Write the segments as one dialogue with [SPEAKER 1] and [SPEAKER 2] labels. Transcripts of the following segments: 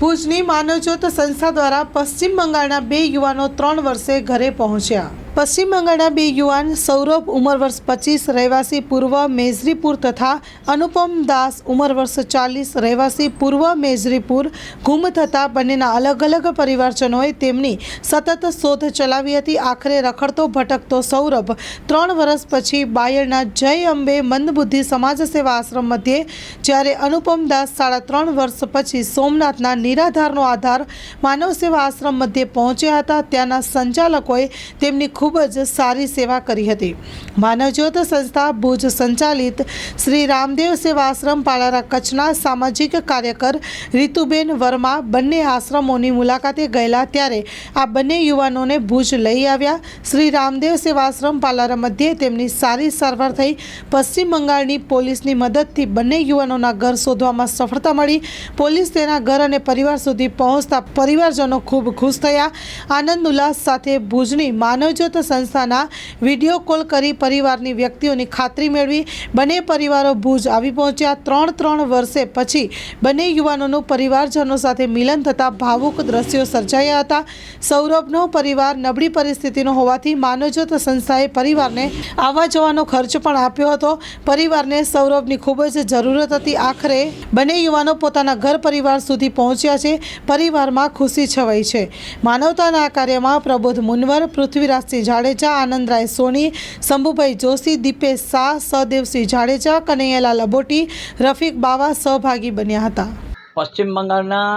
[SPEAKER 1] ભુજની માનવજ્યોત સંસ્થા દ્વારા પશ્ચિમ બંગાળના બે યુવાનો ત્રણ વર્ષે ઘરે પહોંચ્યા. પશ્ચિમ બંગાળના બે યુવાન સૌરભ ઉંમર વર્ષ પચીસ, રહેવાસી પૂર્વ મેઝરીપુર તથા અનુપમ દાસ ઉંમર વર્ષ ચાલીસ, રહેવાસી પૂર્વ મેઝરીપુર ગુમ થતા બંનેના અલગ અલગ પરિવારજનોએ તેમની સતત શોધ ચલાવી હતી. આખરે રખડતો, ભટકતો સૌરભ ત્રણ વર્ષ પછી બાયડના જય અંબે મંદબુદ્ધિ સમાજ સેવા આશ્રમ મધ્યે, જ્યારે અનુપમ દાસ સાડા ત્રણ વર્ષ પછી સોમનાથના નિરાધારનો આધાર માનવ સેવા આશ્રમ મધ્યે પહોંચ્યા હતા. ત્યાંના સંચાલકોએ તેમની ખૂબ જ સારી સેવા કરી હતી. માનવજ્યોત સંસ્થા ભુજ સંચાલિત શ્રી રામદેવ સેવા આશ્રમ પાલારા કચ્છના સામાજિક કાર્યકર રીતુબેન વર્મા બંને આશ્રમોની મુલાકાતે ગયેલા ત્યારે આ બંને યુવાનોને ભુજ લઈ આવ્યા. શ્રી રામદેવ સેવા આશ્રમ પાલારા મધ્યે તેમની સારી સારવાર થઈ. પશ્ચિમ બંગાળની પોલીસની મદદથી બંને યુવાનોના ઘર શોધવામાં સફળતા મળી. પોલીસ તેના ઘર અને પરિવાર સુધી પહોંચતા પરિવારજનો ખૂબ ખુશ થયા. આનંદ ઉલ્લાસ સાથે ભુજની માનવજ્યોત સંસ્થાના વીડિયો કોલ કરી પરિવારની વ્યક્તિઓની ખાતરી મેળવી બંને પરિવારો ભુજ આવી પહોંચ્યા. ત્રણ ત્રણ વર્ષે પછી બંને યુવાનોનું પરિવારજનો સાથે મિલન થતાં ભાવુક દ્રશ્યો સર્જાયા હતા. સૌરભનો પરિવાર નબળી પરિસ્થિતિનો હોવાથી માનવજ્યોત સંસ્થાએ પરિવારને આવવા જવાનો ખર્ચ પણ આપ્યો હતો. પરિવારને સૌરભની ખૂબ જ જરૂરત હતી. આખરે બંને યુવાનો પોતાના ઘર પરિવાર સુધી પહોંચ્યા છે. પરિવારમાં ખુશી છવાઈ છે. માનવતાના કાર્યમાં પ્રબોધ મુનવર, પૃથ્વીરાજસિંહ જાડેજા આનંદરાય સોની, શંભુભાઈ જોશી, દીપેશ શાહ સહદેવસિંહ જાડેજા, કનૈયાલાલ અબોટી, રફીક બાવા સહભાગી બન્યા હતા.
[SPEAKER 2] પશ્ચિમ બંગાળના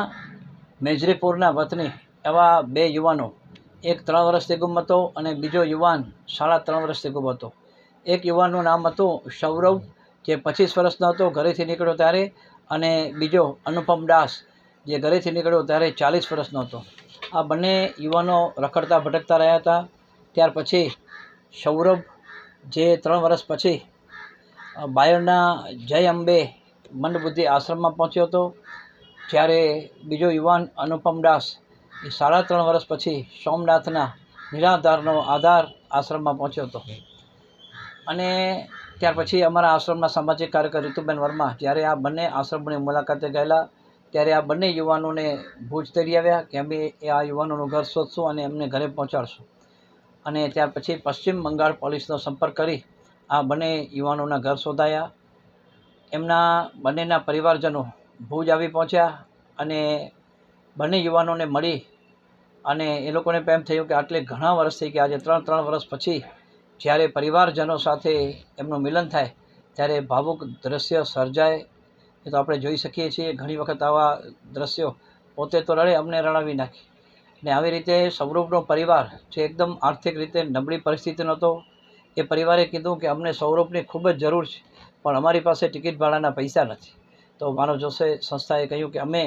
[SPEAKER 2] મેજરીપુરના વતની એવા બે યુવાનો, એક ત્રણ વર્ષથી ગુમ હતો અને બીજો યુવાન સાડા ત્રણ વર્ષથી ગુમ હતો. એક યુવાનનું નામ હતું સૌરવ, જે પચીસ વર્ષનો હતો, ઘરેથી નીકળ્યો ત્યારે, અને બીજો અનુપમ દાસ, જે ઘરેથી નીકળ્યો ત્યારે ચાલીસ વર્ષનો હતો. આ બંને યુવાનો રખડતા ભટકતા રહ્યા હતા. ત્યાર પછી સૌરભ જે ત્રણ વર્ષ પછી બાયરના જય અંબે મંદબુદ્ધિ આશ્રમમાં પહોંચ્યો હતો. જ્યારે બીજો યુવાન અનુપમ દાસ એ સાડા ત્રણ વર્ષ પછી સોમનાથના નિરાધારનો આધાર આશ્રમમાં પહોંચ્યો હતો. અને ત્યાર પછી અમારા આશ્રમના સામાજિક કાર્યકર ઋતુબેન વર્મા, જ્યારે આ બંને આશ્રમોની મુલાકાતે ગયેલા, ત્યારે આ બંને યુવાનોને ભુજ તેડી આવ્યા કે અમે આ યુવાનોનું ઘર શોધશું અને એમને ઘરે પહોંચાડશું. અને ત્યાર પછી પશ્ચિમ બંગાળ પોલીસનો સંપર્ક કરી આ બંને યુવાનોના ઘર શોધાયા. એમના બંનેના પરિવારજનો ભુજ આવી પહોંચ્યા અને બંને યુવાનોને મળી અને એ લોકોને પણ એમ થયું કે આટલે ઘણા વર્ષ થઈ ગયા, આજે ત્રણ ત્રણ વર્ષ પછી જ્યારે પરિવારજનો સાથે એમનું મિલન થાય ત્યારે ભાવુક દ્રશ્ય સર્જાય. એ તો આપણે જોઈ શકીએ છીએ, ઘણી વખત આવા દ્રશ્યો પોતે તો રડે, અમને રડાવી નાખે. ને આવી રીતે સૌરભનો પરિવાર જે એકદમ આર્થિક રીતે નબળી પરિસ્થિતિનો હતો, એ પરિવારે કીધું કે અમને સૌરભની ખૂબ જ જરૂર છે, પણ અમારી પાસે ટિકિટ ભાડાના પૈસા નથી. તો માનવ જોશે સંસ્થાએ કહ્યું કે અમે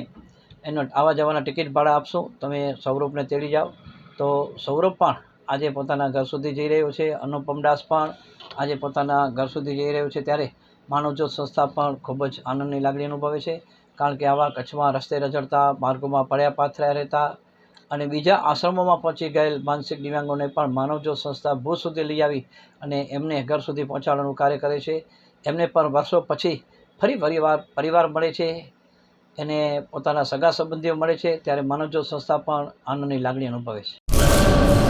[SPEAKER 2] એનો આવા જવાના ટિકિટ ભાડા આપશું, તમે સૌરભને તેડી જાઓ. તો સૌરભ પણ આજે પોતાના ઘર સુધી જઈ રહ્યો છે, અનુપમ દાસ પણ આજે પોતાના ઘર સુધી જઈ રહ્યો છે, ત્યારે માનવજ્યોત સંસ્થા પણ ખૂબ જ આનંદની લાગણી અનુભવે છે, કારણ કે આવા કચ્છમાં રસ્તે રજડતા માર્ગોમાં પડ્યા પાથર્યા રહેતા અને બીજા આશ્રમોમાં પહોંચી ગયેલ માનસિક દિવ્યાંગોને પણ માનવજ્યોત સંસ્થા ભુજ સુધી લઈ આવી અને એમને ઘર સુધી પહોંચાડવાનું કાર્ય કરે છે. એમને પણ વર્ષો પછી ફરી પરિવાર પરિવાર મળે છે. એને પોતાના સગા સંબંધીઓ મળે છે. ત્યારે માનવજ્યોત સંસ્થા પણ આનંદની લાગણી અનુભવે છે.